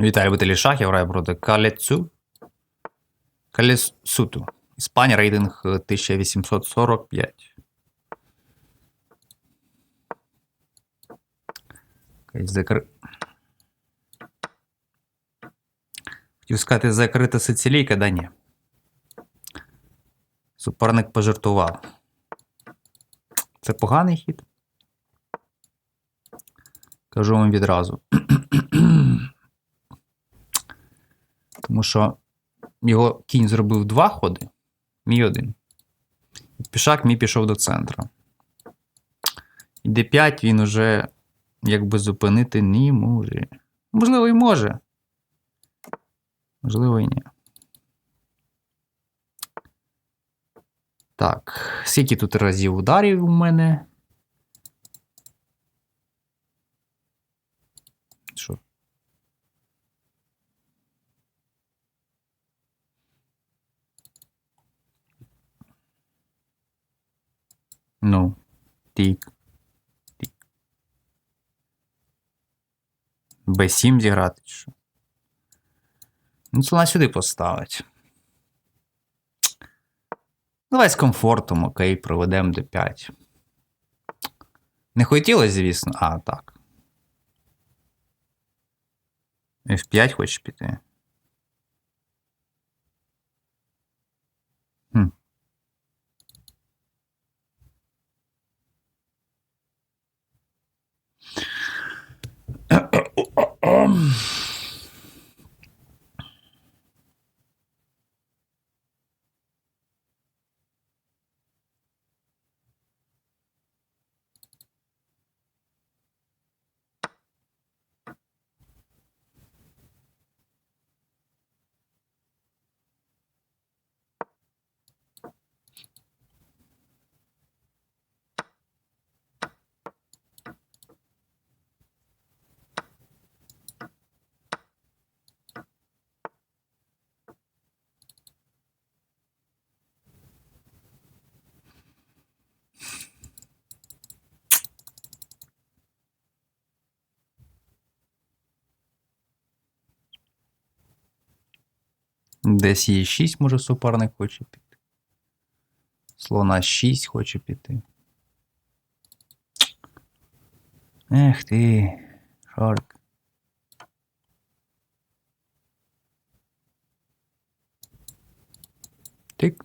Віталій Бутилі Шахів грає проти Калецу. Калесуту. Іспанія рейтинг е, 1845. Якась Закр... Хотів сказати, закрита сицилійка, да ні. Суперник пожартував. Це поганий хід. Кажу вам відразу. Тому що його кінь зробив два ходи, мій один. Пішак мій пішов до центру. І d5 він уже якби зупинити не може. Можливо, і може. Можливо, і ні. Так, скільки тут разів ударів у мене? Що? Ну, тік. Тік. Б7 зіграти, що? Ну, слона сюди поставить. Давай з комфортом, окей, проведемо d5. Не хотілося, звісно. А, так. F5 хочеш піти? Десь є 6, може суперник хоче піти. Слона 6 хоче піти. Ех ти, Шарк. Тик.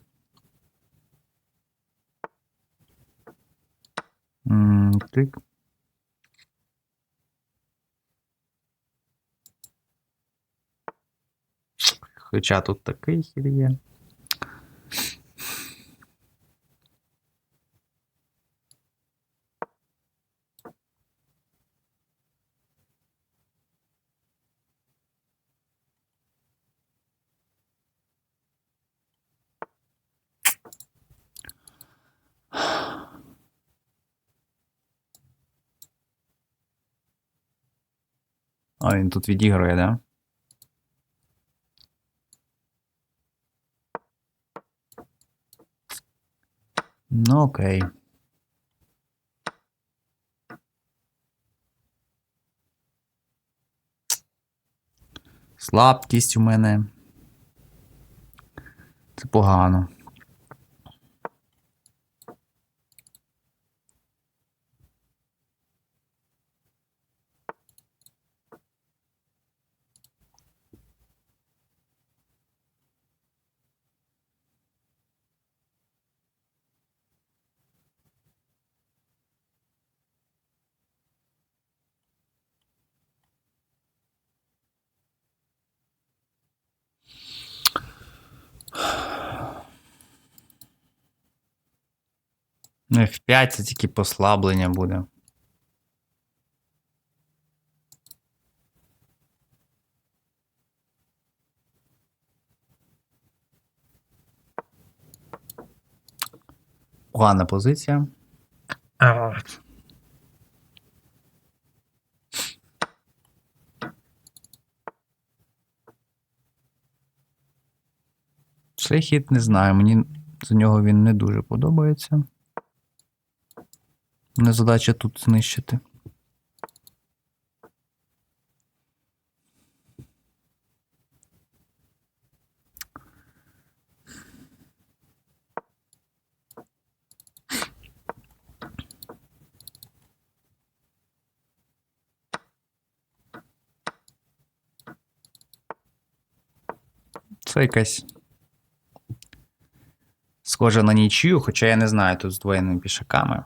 М, Тик. Хоча тут такий хід є. А він тут відігрує, да? Ну, окей. Слабкість у мене. Це погано. Ну, F5 це тільки послаблення буде. Погана позиція. Цей хід не знаю, мені за нього він не дуже подобається. Незадача тут знищити. Це якась схоже на нічию, хоча я не знаю тут з двоєними пішаками.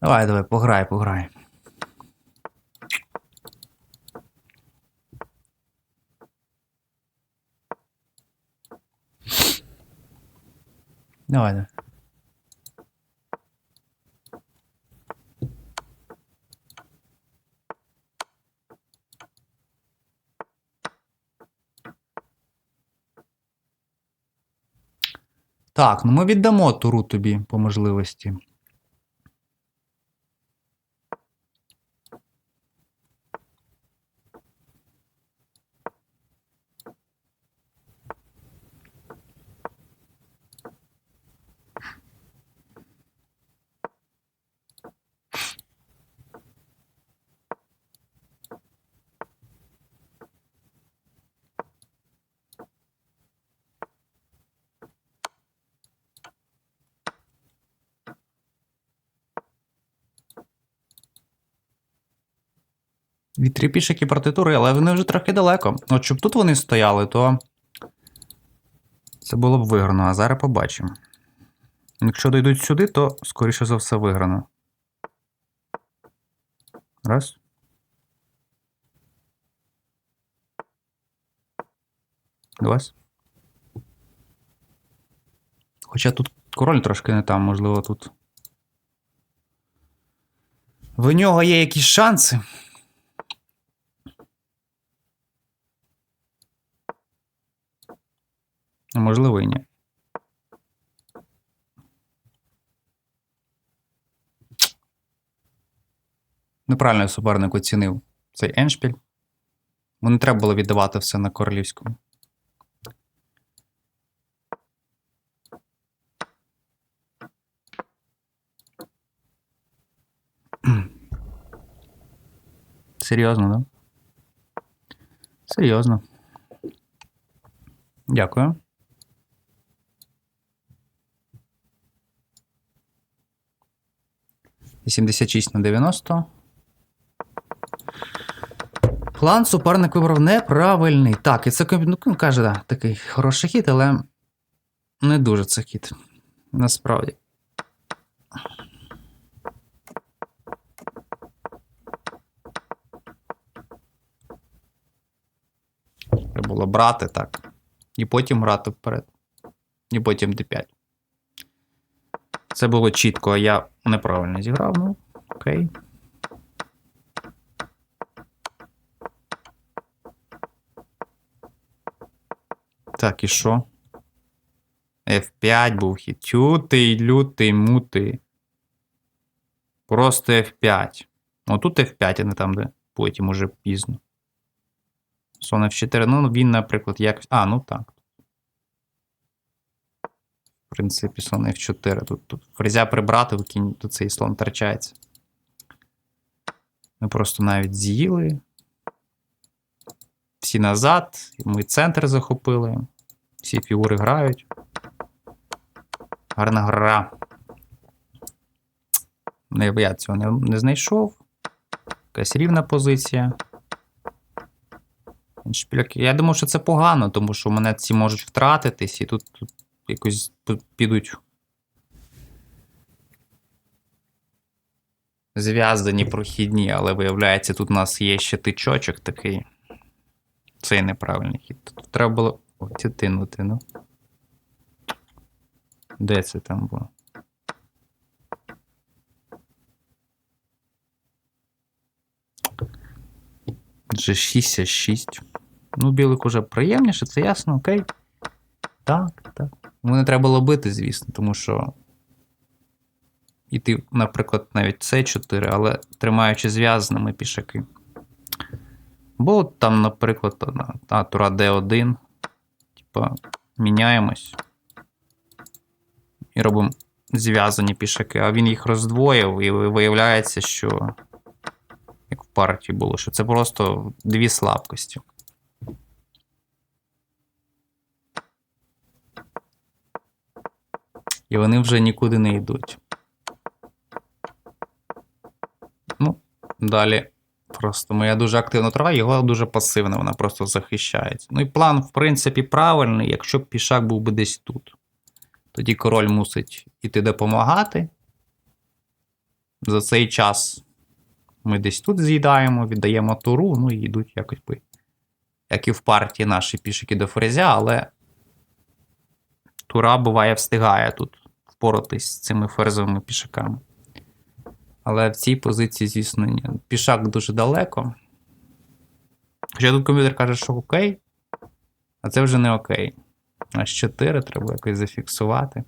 Давай, давай, пограй, пограй. Давай, давай. Так, ну ми віддамо туру тобі по можливості. Дві три проти але вони вже трохи далеко. От щоб тут вони стояли, то це було б виграно, а зараз побачимо. Якщо дійдуть сюди, то скоріше за все виграно. Раз. Два. Хоча тут король трошки не там, можливо, тут. В нього є якісь шанси. Можливо і ні. Неправильно суперник оцінив цей еншпіль. Бо не треба було віддавати все на королівському. Серйозно, да? Серйозно. Дякую. Вісімдесят шість на 90. План суперник вибрав неправильний. Так, і це ну, каже, да, такий хороший хід, але не дуже це хід. Насправді. Треба було брати так. І потім грати вперед. І потім d5. Це було чітко, а я неправильно зіграв. Ну, окей. Так, і що? F5 був хід. Тютий, лютий, мутий. Просто F5. Ну тут F5, а не там, де потім уже пізно. Сон F4. Ну, він, наприклад, якось. А, ну так. В принципі, слон F4. Тут, тут фрезя прибрати, кінь, тут цей слон втрачається. Ми просто навіть з'їли. Всі назад. Ми центр захопили. Всі фігури грають. Гарна гра. Не, я цього не, не знайшов. Якась рівна позиція. Я думав, що це погано, тому що мене ці можуть втратитись, і тут, тут якось підуть. Зв'язані прохідні, але виявляється, тут у нас є ще тичочок такий. Це неправильний хід. Тут треба було тянути, ну. Де це там було? G6, 6. Ну, білик уже приємніше, це ясно, окей. Так, так. Мене треба було бити, звісно, тому що. Іти, наприклад, навіть С4, але тримаючи зв'язаними пішаки. Бо там, наприклад, та, тура D1. Типа, міняємось. І робимо зв'язані пішаки, а він їх роздвоїв, і виявляється, що. Як в партії було, що це просто дві слабкості. І вони вже нікуди не йдуть. Ну, далі. Просто моя дуже активна трава, його дуже пасивна, вона просто захищається. Ну і план, в принципі, правильний, якщо б пішак був би десь тут. Тоді король мусить іти допомагати. За цей час ми десь тут з'їдаємо, віддаємо туру, ну і йдуть якось би. Як і в партії наші пішики до ферзя, але тура буває встигає тут впоратись з цими ферзовими пішаками. Але в цій позиції, звісно, ні. Пішак дуже далеко. Хоча тут комп'ютер каже, що окей, а це вже не окей. Аж 4 треба якось зафіксувати.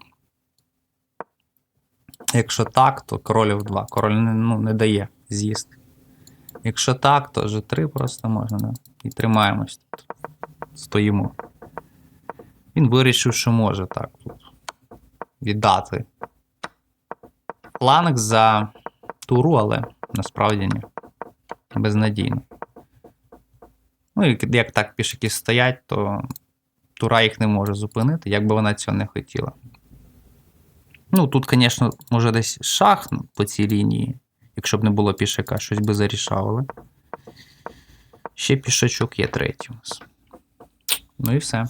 Якщо так, то король в 2. Король ну, не дає з'їсти. Якщо так, то G3 просто можна. Да? І тримаємось тут. Стоїмо. Він вирішив, що може так тут віддати фланг за туру, але насправді ні. Безнадійно. Ну, і як так пішаки стоять, то тура їх не може зупинити, як би вона цього не хотіла. Ну, тут, звісно, може десь шах по цій лінії, якщо б не було пішака, щось би зарішало. Ще пішачок є третій у нас. Ну і все.